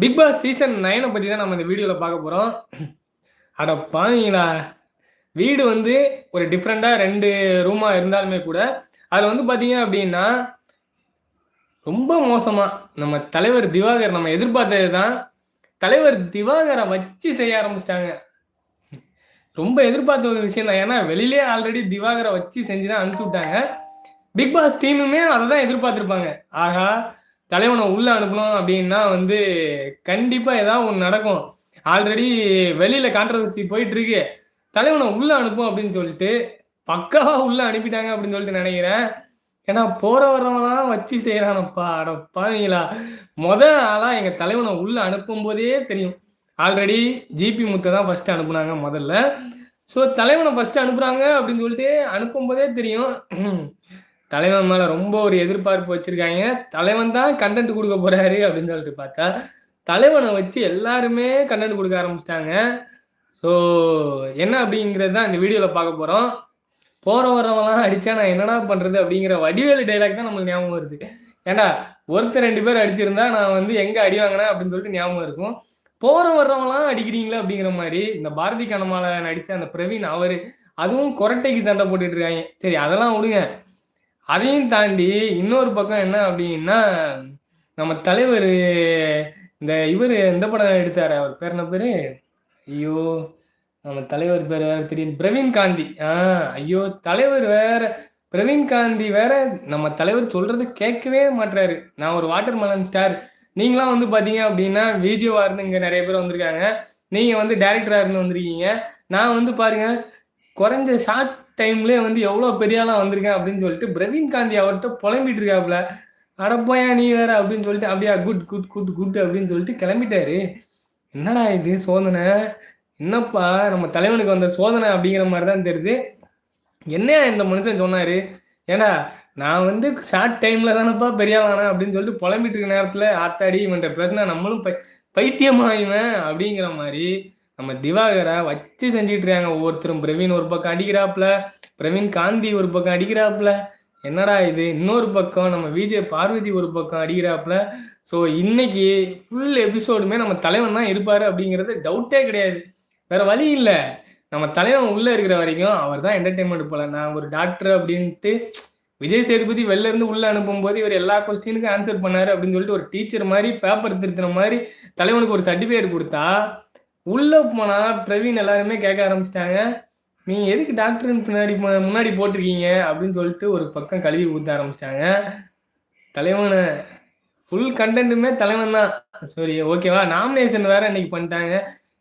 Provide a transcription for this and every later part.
Big Boss season நைனை பற்றி தான் நம்ம இந்த வீடியோவில் பார்க்க போகிறோம் அட பாவீங்களா. வீடு வந்து ஒரு டிஃப்ரெண்ட்டாக ரெண்டு ரூமாக இருந்தாலுமே கூட அதில் வந்து பார்த்தீங்க அப்படின்னா ரொம்ப மோசமாக நம்ம தலைவர் திவாகர் நம்ம எதிர்பார்த்தது தான் தலைவர் திவாகரை வச்சு செய்ய ஆரம்பிச்சிட்டாங்க. ரொம்ப எதிர்பார்த்த ஒரு விஷயம் தான் ஏன்னா வெளியிலே ஆல்ரெடி திவாகரை வச்சு செஞ்சு தான் அனுப்பிச்சு விட்டாங்க. பிக் பாஸ் டீமுமே அதை தான் எதிர்பார்த்துருப்பாங்க. ஆகா தலைவனை உள்ள அனுப்பணும் அப்படின்னா வந்து கண்டிப்பா ஏதாவது ஒன்று நடக்கும். ஆல்ரெடி வெளியில கான்ட்ரவர்சி போயிட்டு இருக்கு தலைவனை உள்ள அனுப்பும் அப்படின்னு சொல்லிட்டு பக்காவா உள்ள அனுப்பிட்டாங்க அப்படின்னு சொல்லிட்டு நினைக்கிறேன். ஏன்னா போற வரவங்களாம் வச்சு செய்யறானப்பா அடப்பாங்களா முத ஆளா எங்க தலைவனை உள்ள அனுப்பும் போதே தெரியும் ஆல்ரெடி ஜிபி முத்தை தான் ஃபர்ஸ்ட் அனுப்புனாங்க முதல்ல. ஸோ தலைவனை ஃபர்ஸ்ட் அனுப்புறாங்க அப்படின்னு சொல்லிட்டு அனுப்பும் போதே தெரியும். தலைவன் மேல ரொம்ப ஒரு எதிர்பார்ப்பு வச்சிருக்காங்க. தலைவன் தான் கண்டென்ட் கொடுக்க போறாரு அப்படின்னு சொல்லிட்டு பார்த்தா தலைவனை வச்சு எல்லாருமே கண்டென்ட் கொடுக்க ஆரம்பிச்சிட்டாங்க. ஸோ என்ன அப்படிங்கிறது தான் இந்த வீடியோவில் பார்க்க போகிறோம் போகிற வரவங்களாம் அடித்தா நான் என்னடா பண்ணுறது அப்படிங்கிற வடிவேலு டைலாக் தான் நம்மளுக்கு ஞாபகம் வருது. ஏண்டா ஒருத்தர் ரெண்டு பேர் அடிச்சிருந்தா நான் வந்து எங்கே அடி வாங்கினேன் அப்படின்னு சொல்லிட்டு ஞாபகம் இருக்கும். போகிற வர்றவங்களாம் அடிக்கிறீங்களா அப்படிங்கிற மாதிரி இந்த பாரதி கனமால நடித்த அந்த பிரவீன் அவர் அதுவும் கொரட்டைக்கு சண்டை போட்டுட்டு இருக்காங்க. சரி அதெல்லாம் விடுங்க. அதையும் தாண்டி இன்னொரு பக்கம் என்ன அப்படின்னா நம்ம தலைவர் இந்த இவர் எந்த படம் எடுத்தார் அவர் பேர் என்ன பேர்? ஐயோ நம்ம தலைவர் பேர் வேற திடீர்னு பிரவீன் காந்தி. ஆ ஐயோ தலைவர் வேற பிரவீன் காந்தி வேற நம்ம தலைவர் சொல்றது கேட்கவே மாட்டாரு நான் ஒரு வாட்டர் மெலன் ஸ்டார். நீங்களாம் வந்து பார்த்தீங்க அப்படின்னா விஜயவா இருந்து இங்கே நிறைய பேர் வந்திருக்காங்க. நீங்கள் வந்து டேரக்டராக இருந்து வந்திருக்கீங்க. நான் வந்து பாருங்கள் குறைஞ்ச ஷார்ட் டைம்லேயே வந்து எவ்வளோ பெரியாலாம் வந்திருக்கேன் அப்படின்னு சொல்லிட்டு பிரவீன் காந்தி அவர்கிட்ட புலம்பிட்டு இருக்காப்புல அடப்போயா நீ வேற அப்படின்னு சொல்லிட்டு அப்படியா குட் குட் குட் குட் அப்படின்னு சொல்லிட்டு கிளம்பிட்டாரு. என்னடா இது சோதனை? என்னப்பா நம்ம தலைவனுக்கு வந்த சோதனை அப்படிங்கிற மாதிரி தான் தெரியுது. என்னையா இந்த மனுஷன் சொன்னாரு? ஏன்னா நான் வந்து ஷார்ட் டைம்ல தானப்பா பெரியாளானா அப்படின்னு சொல்லிட்டு புலம்பிட்டு இருக்க நேரத்தில் ஆத்தாடி இவன்ட்ட பிரச்சனை நம்மளும் பை பைத்தியமாயுவேன் அப்படிங்கிற மாதிரி நம்ம திவாகரை வச்சு செஞ்சுட்டு இருக்காங்க ஒவ்வொருத்தரும். பிரவீன் ஒரு பக்கம் அடிக்கிறாப்புல பிரவீன் காந்தி ஒரு பக்கம் அடிக்கிறாப்புல. என்னடா இது? இன்னொரு பக்கம் நம்ம விஜய் பார்வதி ஒரு பக்கம் அடிக்கிறாப்புல. ஸோ இன்னைக்கு ஃபுல் எபிசோடுமே நம்ம தலைவன் தான் இருப்பாரு அப்படிங்கிறது டவுட்டே கிடையாது. வேற வழி இல்லை. நம்ம தலைவன் உள்ளே இருக்கிற வரைக்கும் அவர் தான் என்டர்டைன்மெண்ட் போல. நான் ஒரு டாக்டர் அப்படின்ட்டு விஜய் சேதுபதி வெளில இருந்து உள்ள அனுப்பும் போது இவர் எல்லா கொஸ்டினுக்கும் ஆன்சர் பண்ணாரு அப்படின்னு சொல்லிட்டு ஒரு டீச்சர் மாதிரி பேப்பர் திருத்தின மாதிரி தலைவனுக்கு ஒரு சர்டிஃபிகேட் கொடுத்தா உள்ளே போனால் பிரவீன் எல்லாருமே கேட்க ஆரம்பிச்சிட்டாங்க. நீ எதுக்கு டாக்டருன்னு பின்னாடி முன்னாடி போட்டிருக்கீங்க? அப்படின்னு சொல்லிட்டு ஒரு பக்கம் கழுவி ஊத்த ஆரம்பிச்சிட்டாங்க. தலைவனை ஃபுல் கண்டென்ட்டுமே தலைவன் தான். சரி ஓகேவா நாமினேஷன் வேற இன்னைக்கு பண்ணிட்டாங்க.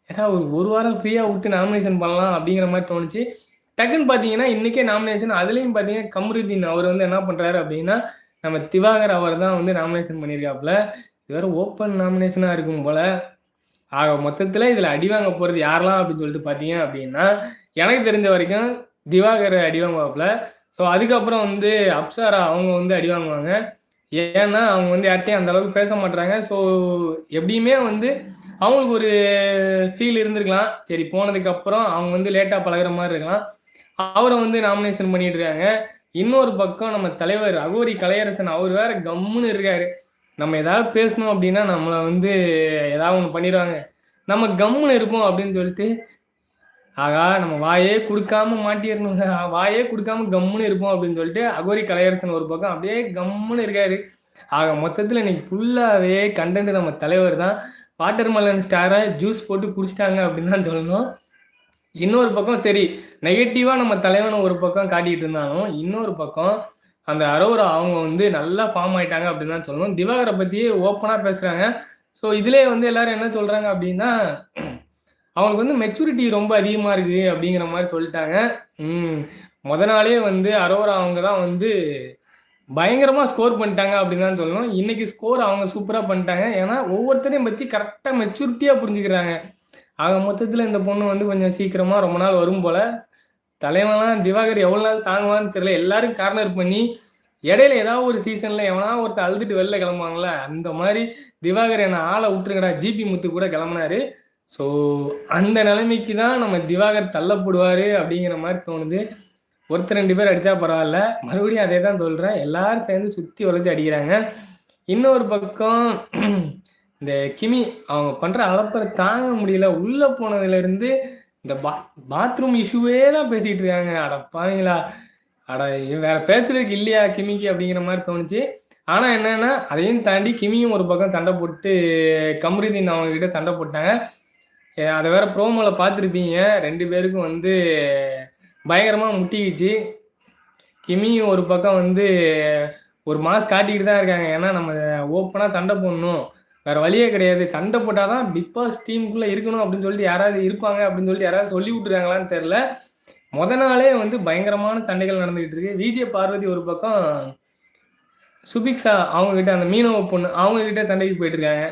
ஏன்னா ஒரு ஒரு வாரம் ஃப்ரீயாக விட்டு நாமினேஷன் பண்ணலாம் அப்படிங்கிற மாதிரி தோணுச்சு. டக்குன்னு பார்த்தீங்கன்னா இன்றைக்கே நாமினேஷன் அதுலேயும் பார்த்தீங்கன்னா கமருதீன் அவர் வந்து என்ன பண்ணுறாரு அப்படின்னா நம்ம திவாகர் அவர் தான் வந்து நாமினேஷன் பண்ணியிருக்காப்புல இது வேறு ஓப்பன் நாமினேஷனாக இருக்கும் போல். ஆக மொத்தத்தில் இதில் அடி வாங்க போகிறது யாரெல்லாம் அப்படின்னு சொல்லிட்டு பார்த்தீங்க அப்படின்னா எனக்கு தெரிஞ்ச வரைக்கும் திவாகர் அடி வாங்குவாப்புல. ஸோ அதுக்கப்புறம் வந்து அப்சாரா அவங்க வந்து அடி வாங்குவாங்க. ஏன்னா அவங்க வந்து யார்ட்டையும் அந்த அளவுக்கு பேச மாட்டாங்க ஸோ எப்படியுமே வந்து அவங்களுக்கு ஒரு ஃபீல் இருந்திருக்கலாம். சரி போனதுக்கு அப்புறம் அவங்க வந்து லேட்டாக பழகுற மாதிரி இருக்கலாம். அவரை வந்து நாமினேஷன் பண்ணிட்டு இருக்காங்க. இன்னொரு பக்கம் நம்ம தலைவர் அகோரி கலையரசன் அவர் வேற கம்முன்னு இருக்காரு. நம்ம ஏதாவது பேசணும் அப்படின்னா நம்மளை வந்து ஏதாவது ஒன்று பண்ணிடுவாங்க. நம்ம கம்முன்னு இருப்போம் அப்படின்னு சொல்லிட்டு ஆகா நம்ம வாயே கொடுக்காம மாட்டிடணுங்க. வாயே கொடுக்காம கம்முன்னு இருப்போம் அப்படின்னு சொல்லிட்டு அகோரி கலையரசன் ஒரு பக்கம் அப்படியே கம்முன்னு இருக்காரு. ஆக மொத்தத்தில் இன்னைக்கு ஃபுல்லாகவே கண்டென்ட் நம்ம தலைவர் தான். வாட்டர் மெலன் ஸ்டாரை ஜூஸ் போட்டு குடிச்சிட்டாங்க அப்படின்னு தான் சொல்லணும். இன்னொரு பக்கம் சரி நெகட்டிவாக நம்ம தலைவனை ஒரு பக்கம் காட்டிகிட்டு இருந்தாலும் இன்னொரு பக்கம் அந்த அரோரா அவங்க வந்து நல்லா ஃபார்ம் ஆயிட்டாங்க அப்படின்னு தான் சொல்லணும். திவாகரை பற்றியே ஓப்பனாக பேசுகிறாங்க ஸோ இதிலே வந்து எல்லாரும் என்ன சொல்கிறாங்க அப்படின்னா அவங்களுக்கு வந்து மெச்சூரிட்டி ரொம்ப அதிகமாக இருக்குது அப்படிங்கிற மாதிரி சொல்லிட்டாங்க. ம். முத நாளே வந்து அரோரா அவங்க தான் வந்து பயங்கரமாக ஸ்கோர் பண்ணிட்டாங்க அப்படின்னு தான் சொல்லணும். இன்னைக்கு ஸ்கோர் அவங்க சூப்பராக பண்ணிட்டாங்க. ஏன்னா ஒவ்வொருத்தரையும் பற்றி கரெக்டாக மெச்சூரிட்டியாக புரிஞ்சுக்கிறாங்க. ஆக மொத்தத்தில் இந்த பொண்ணு வந்து கொஞ்சம் சீக்கிரமாக ரொம்ப நாள் வரும் போல். தலைவன்லாம் திவாகர் எவ்வளோ நாள் தாங்குவான்னு தெரியல. எல்லாரும் கார்னர் பண்ணி இடையில ஏதாவது ஒரு சீசனில் எவனா ஒருத்தர் அழுதுட்டு வெளில கிளம்புவாங்களே அந்த மாதிரி திவாகர் என்னை ஆளை விட்டுருங்கடா ஜிபி முத்து கூட கிளம்புனாரு. ஸோ அந்த நிலைமைக்கு தான் நம்ம திவாகர் தள்ளப்படுவார் அப்படிங்கிற மாதிரி தோணுது. ஒருத்தர் ரெண்டு பேர் அடித்தா பரவாயில்ல. மறுபடியும் அதே தான் சொல்கிறேன் எல்லாரும் சேர்ந்து சுற்றி வளைச்சு அடிக்கிறாங்க. இன்னொரு பக்கம் இந்த கிமி அவங்க பண்ற அளப்பரை தாங்க முடியல. உள்ள போனதுல இருந்து இந்த பா பாத்ரூம் இஷ்யூவே தான் பேசிட்டு இருக்காங்க. அட பாவீங்களா. அட வேற பேசுறதுக்கு இல்லையா கிமிக்கு அப்படிங்கிற மாதிரி தோணுச்சு. ஆனா என்னன்னா அதையும் தாண்டி கிமியும் ஒரு பக்கம் சண்டை போட்டு கம்ருதீன் அவங்க கிட்ட சண்டை போட்டாங்க. அதை வேற ப்ரோமோல பார்த்துருப்பீங்க. ரெண்டு பேருக்கும் வந்து பயங்கரமா முட்டிக்கிச்சு. கிமியும் ஒரு பக்கம் வந்து ஒரு மாஸ் காட்டிக்கிட்டு தான் இருக்காங்க. ஏன்னா நம்ம ஓப்பனாக சண்டை போடணும். வேற வழியே கிடையாது. சண்டை போட்டால் தான் பிக் பாஸ் டீமுக்குள்ளே இருக்கணும் அப்படின்னு சொல்லிட்டு யாராவது இருப்பாங்க அப்படின்னு சொல்லிட்டு யாராவது சொல்லி விட்டுருக்காங்களான்னு தெரில முத நாளே வந்து பயங்கரமான சண்டைகள் நடந்துகிட்டு இருக்கு. விஜய் பார்வதி ஒரு பக்கம் சுபிக்ஷா அவங்க கிட்ட அந்த மீனவ பொண்ணு அவங்க கிட்ட சண்டைக்கு போயிட்டு இருக்காங்க.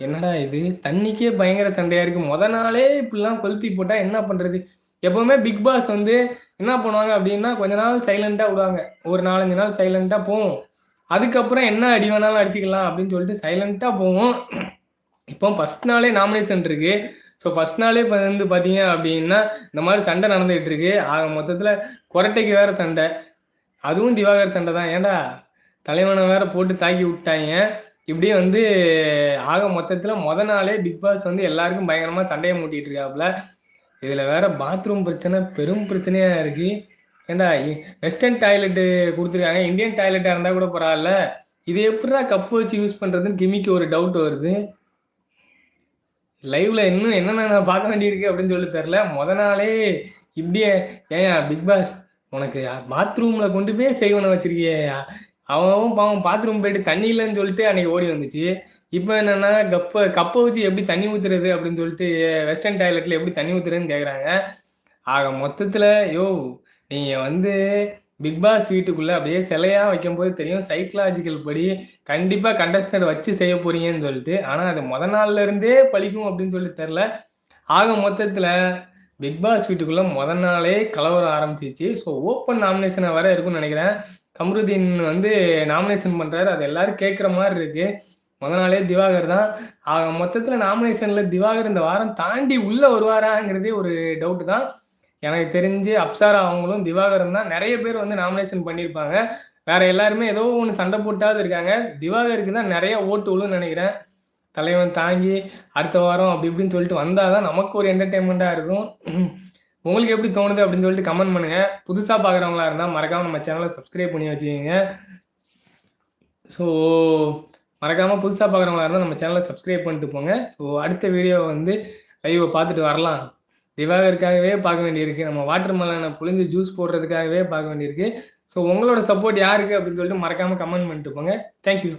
என்னடா இது? தண்ணிக்கே பயங்கர சண்டையா இருக்கு. முத நாளே இப்படிலாம் கொளுத்தி போட்டா என்ன பண்றது? எப்பவுமே பிக் பாஸ் வந்து என்ன பண்ணுவாங்க அப்படின்னா கொஞ்ச நாள் சைலண்டா விடுவாங்க. ஒரு நாலஞ்சு நாள் சைலண்டா போகும். அதுக்கப்புறம் என்ன அடி வேணாலும் அடிச்சுக்கலாம் அப்படின்னு சொல்லிட்டு சைலண்ட்டாக போவோம். இப்போ ஃபர்ஸ்ட் நாளே நாமினேஷன் இருக்கு. ஸோ ஃபர்ஸ்ட் நாளே இப்போ வந்து பார்த்தீங்க அப்படின்னா இந்த மாதிரி சண்டை நடந்துகிட்டு இருக்கு ஆக மொத்தத்தில் கொரட்டைக்கு வேற சண்டை. அதுவும் திவாகர் சண்டை தான். ஏன்டா? தலைவனை வேற போட்டு தாக்கி விட்டாங்க. இப்படியே வந்து ஆக மொத்தத்தில் மொத நாளே பிக் பாஸ் வந்து எல்லாருக்கும் பயங்கரமாக சண்டையை மூட்டிகிட்டு இருக்காப்புல. இதில் வேற பாத்ரூம் பிரச்சனை பெரும் பிரச்சனையாக இருக்குது ஏன்டா வெஸ்டர்ன் டாய்லெட்டு கொடுத்துருக்காங்க. இந்தியன் டாய்லெட்டாக இருந்தால் கூட பரவாயில்ல இது எப்படிடா கப்பு வச்சு யூஸ் பண்ணுறதுன்னு கிமிக்கு ஒரு டவுட் வருது. லைவ்ல இன்னும் என்னென்ன நான் பார்க்க வேண்டியிருக்கு அப்படின்னு சொல்லி தெரில முத நாளே இப்படியே ஏன் பிக் பாஸ் உனக்கு பாத்ரூம்ல கொண்டு போய் செய்வனை வச்சிருக்கிய. அவன் அவன் பாவம் பாத்ரூம் போயிட்டு தண்ணி இல்லைன்னு சொல்லிட்டு அன்னைக்கு ஓடி வந்துச்சு. இப்போ என்னன்னா கப்பை கப்பை வச்சு எப்படி தண்ணி ஊத்துறது அப்படின்னு சொல்லிட்டு வெஸ்டர்ன் டாய்லெட்ல எப்படி தண்ணி ஊத்துறதுன்னு கேட்குறாங்க ஆக மொத்தத்தில் யோ நீங்கள் வந்து பிக் பாஸ் வீட்டுக்குள்ளே அப்படியே சிலையா வைக்கும்போது தெரியும் சைக்கலாஜிக்கல் படி கண்டிப்பாக கண்டஸ்டன்ட் வச்சு செய்ய போறீங்கன்னு சொல்லிட்டு. ஆனால் அது முத நாள்ல இருந்தே பழிக்கும் அப்படின்னு சொல்லி தெரில ஆக மொத்தத்தில் பிக் பாஸ் வீட்டுக்குள்ளே முத நாளே கலவரம் ஆரம்பிச்சிச்சு. ஸோ ஓப்பன் நாமினேஷனை வர இருக்கும்னு நினைக்கிறேன். கம்ருதீன் வந்து நாமினேஷன் பண்ணுறாரு அது எல்லாரும் கேட்குற மாதிரி இருக்கு. முத நாளே திவாகர் தான். ஆக மொத்தத்தில் நாமினேஷனில் திவாகர் இந்த வாரம் தாண்டி உள்ளே வருவாராங்கிறதே ஒரு டவுட் தான். எனக்கு தெரிஞ்சு அப்சாரா அவங்களும் திவாகரன் தான் நிறைய பேர் வந்து நாமினேஷன் பண்ணியிருப்பாங்க. வேற எல்லாருமே ஏதோ ஒன்று சண்டை போட்டாவது இருக்காங்க. திவாகருக்கு தான் நிறைய ஓட்டு விழுன்னு நினைக்கிறேன். தலைவன் தாங்கி அடுத்த வாரம் அப்படி இப்படின்னு சொல்லிட்டு வந்தால் தான் நமக்கு ஒரு என்டர்டெயின்மெண்ட்டாக இருக்கும். உங்களுக்கு எப்படி தோணுது அப்படின்னு சொல்லிட்டு கமெண்ட் பண்ணுங்க. புதுசாக பார்க்குறவங்களா இருந்தால் மறக்காமல் நம்ம சேனலை சப்ஸ்கிரைப் பண்ணி வச்சுக்கோங்க. ஸோ மறக்காமல் புதுசாக பார்க்குறவங்களா இருந்தால் நம்ம சேனலை சப்ஸ்கிரைப் பண்ணிட்டு போங்க. ஸோ அடுத்த வீடியோ வந்து லைவை பார்த்துட்டு வரலாம். திவாகருக்காகவே பார்க்க வேண்டியிருக்கு. நம்ம வாட்டர் மெலனை புழிஞ்சு ஜூஸ் போடுறதுக்காகவே பார்க்க வேண்டியிருக்கு. ஸோ உங்களோட சப்போர்ட் யாருக்கு அப்படின்னு சொல்லிட்டு மறக்காமல் கமெண்ட் பண்ணிட்டு போங்க. தேங்க்யூ